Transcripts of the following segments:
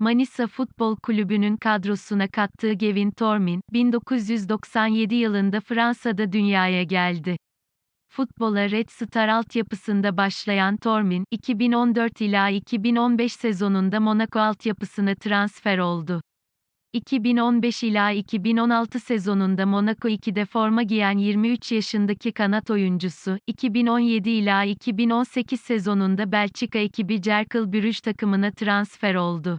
Manisa Futbol Kulübü'nün kadrosuna kattığı Gavin Tormin, 1997 yılında Fransa'da dünyaya geldi. Futbola Red Star altyapısında başlayan Tormin, 2014 ila 2015 sezonunda Monaco altyapısına transfer oldu. 2015 ila 2016 sezonunda Monaco 2'de forma giyen 23 yaşındaki kanat oyuncusu, 2017 ila 2018 sezonunda Belçika ekibi Cercle Bruges takımına transfer oldu.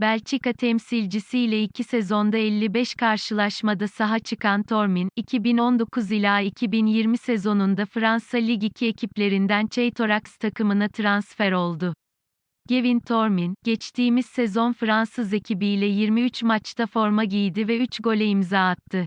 Belçika temsilcisiyle iki sezonda 55 karşılaşmada saha çıkan Tormin, 2019 ila 2020 sezonunda Fransa Lig 2 ekiplerinden Cheytorax takımına transfer oldu. Gavin Tormin, geçtiğimiz sezon Fransız ekibiyle 23 maçta forma giydi ve 3 gole imza attı.